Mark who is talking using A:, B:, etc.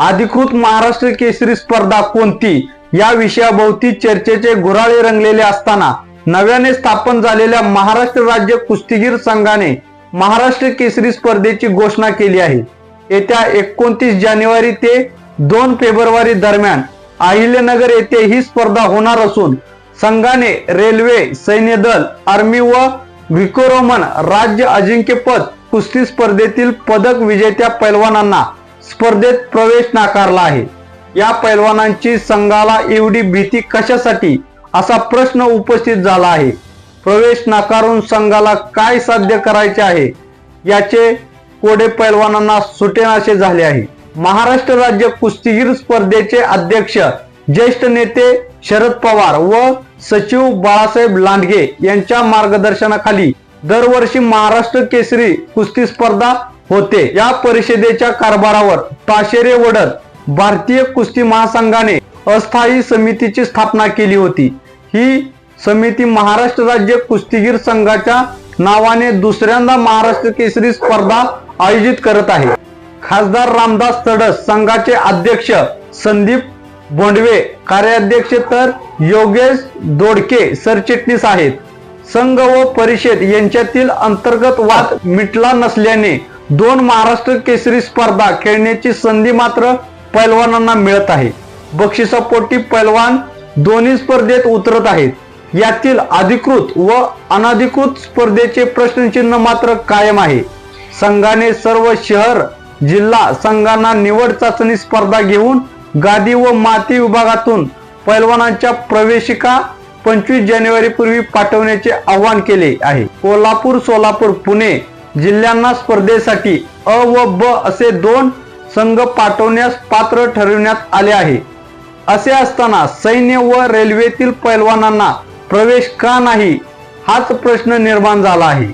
A: अधिकृत महाराष्ट्र केसरी स्पर्धा कोणती? या विषयाभोवती चर्चेचे गुराळे रंगलेले असताना नव्याने स्थापन झालेल्या महाराष्ट्र राज्य कुस्तीगीर संघाने महाराष्ट्र केसरी स्पर्धेची घोषणा केली आहे. येत्या एकोणतीस जानेवारी ते दोन फेब्रुवारी दरम्यान अहिल्यानगर येथे ही स्पर्धा होणार असून संघाने रेल्वे सैन्य दल आर्मी व विकोरोमन राज्य अजिंक्यपद कुस्ती स्पर्धेतील पदक विजेत्या पैलवानांना स्पर्धेत प्रवेश नाकारला आहे. या पैलवानांची संघाला एवढी भीती कशासाठी? असा प्रश्न उपस्थित झाला आहे. प्रवेश नाकारून संघाला काय साध्य करायचे आहे? याचे कोडे पैलवानांना सुटेनाशे झाले आहे. महाराष्ट्र राज्य कुस्तीगीर स्पर्धेचे अध्यक्ष ज्येष्ठ नेते शरद पवार व सचिव बाळासाहेब लांडगे यांच्या मार्गदर्शनाखाली दरवर्षी महाराष्ट्र केसरी कुस्ती स्पर्धा होते. या परिषदेच्या कारभारावर ताशेरे वडत भारतीय कुस्ती महासंघाने अस्थायी समितीची स्थापना केली होती. ही समिती महाराष्ट्र राज्य कुस्तीगीर संघाच्या नावाने दुसऱ्यांदा महाराष्ट्र केसरी स्पर्धा आयोजित करत आहे. खासदार रामदास तडस संघाचे अध्यक्ष संदीप बोंडवे कार्याध्यक्ष तर योगेश दोडके सरचिटणीस आहेत. संघ व परिषद यांच्यातील अंतर्गत वाद मिटला नसल्याने दोन महाराष्ट्र केसरी स्पर्धा खेळण्याची संधी मात्र पैलवानांना मिळत आहे. बक्षिसापोटी पैलवान दोन्ही स्पर्धेत उतरत आहेत. यातील अधिकृत व अनधिकृत स्पर्धेचे प्रश्नचिन्ह मात्र कायम आहे. संघाने सर्व शहर जिल्हा संघांना निवड चाचणी स्पर्धा घेऊन गादी व माती विभागातून पैलवानांच्या प्रवेशिका पंचवीस जानेवारी पूर्वी पाठवण्याचे आवाहन केले आहे. कोल्हापूर सोलापूर पुणे जिल्ह्यांना स्पर्धेसाठी अ व ब असे दोन संघ पाठवण्यास पात्र ठरविण्यात आले आहे. असे असताना सैन्य व रेल्वेतील पैलवानांना प्रवेश का नाही हाच प्रश्न निर्माण झाला आहे.